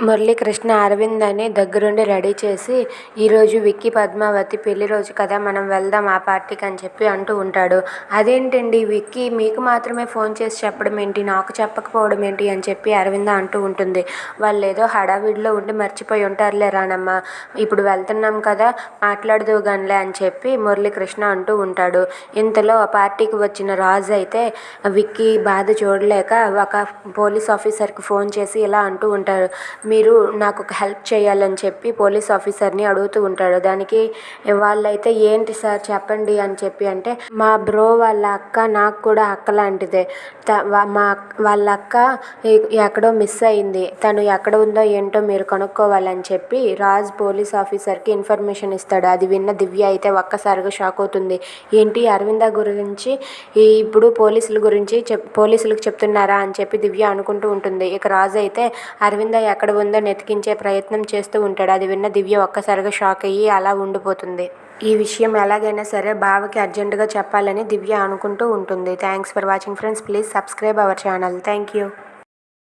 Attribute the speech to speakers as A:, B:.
A: మురళీకృష్ణ అరవింద్ అని దగ్గరుండి రెడీ చేసి ఈరోజు విక్కీ పద్మావతి పెళ్ళి రోజు కదా మనం వెళ్దాం ఆ పార్టీకి అని చెప్పి అంటూ ఉంటాడు. అదేంటండి విక్కీ మీకు మాత్రమే ఫోన్ చేసి చెప్పడం ఏంటి? నాకు చెప్పకపోవడం ఏంటి? అని చెప్పి అరవింద అంటూ ఉంటుంది. వాళ్ళు ఏదో హడావిడిలో ఉండి మర్చిపోయి ఉంటారులే రానమ్మ. ఇప్పుడు వెళ్తున్నాం కదా మాట్లాడదు గానిలే అని చెప్పి మురళీకృష్ణ అంటూ ఉంటాడు. ఇంతలో ఆ పార్టీకి వచ్చిన రాజు అయితే విక్కీ బాధ చూడలేక ఒక పోలీస్ ఆఫీసర్కి ఫోన్ చేసి ఇలా అంటూ ఉంటారు. మీరు నాకు ఒక హెల్ప్ చేయాలని చెప్పి పోలీస్ ఆఫీసర్ని అడుగుతూ ఉంటాడు. దానికి వాళ్ళైతే ఏంటి సార్ చెప్పండి అని చెప్పి అంటే మా బ్రో వాళ్ళ అక్క నాకు కూడా అక్క లాంటిదే. త మా వాళ్ళ అక్క ఎక్కడో మిస్ అయింది. తను ఎక్కడ ఉందో ఏంటో మీరు కనుక్కోవాలని చెప్పి రాజ్ పోలీస్ ఆఫీసర్కి ఇన్ఫర్మేషన్ ఇస్తాడు. అది విన్న దివ్య అయితే ఒక్కసారిగా షాక్ అవుతుంది. ఏంటి అరవింద గురించి? ఇప్పుడు పోలీసుల గురించి చెప్ పోలీసులకు చెప్తున్నారా అని చెప్పి దివ్య అనుకుంటూ ఉంటుంది. ఇక రాజు అయితే అరవింద ఎక్కడ ఉందో నెతికించే ప్రయత్నం చేస్తూ ఉంటాడు. అది విన్న దివ్య ఒక్కసారిగా షాక్ అయ్యి అలా ఉండిపోతుంది. ఈ విషయం ఎలాగైనా సరే బావకి అర్జెంటుగా చెప్పాలని దివ్య అనుకుంటూ ఉంటుంది. Thanks for watching friends please subscribe our channel thank you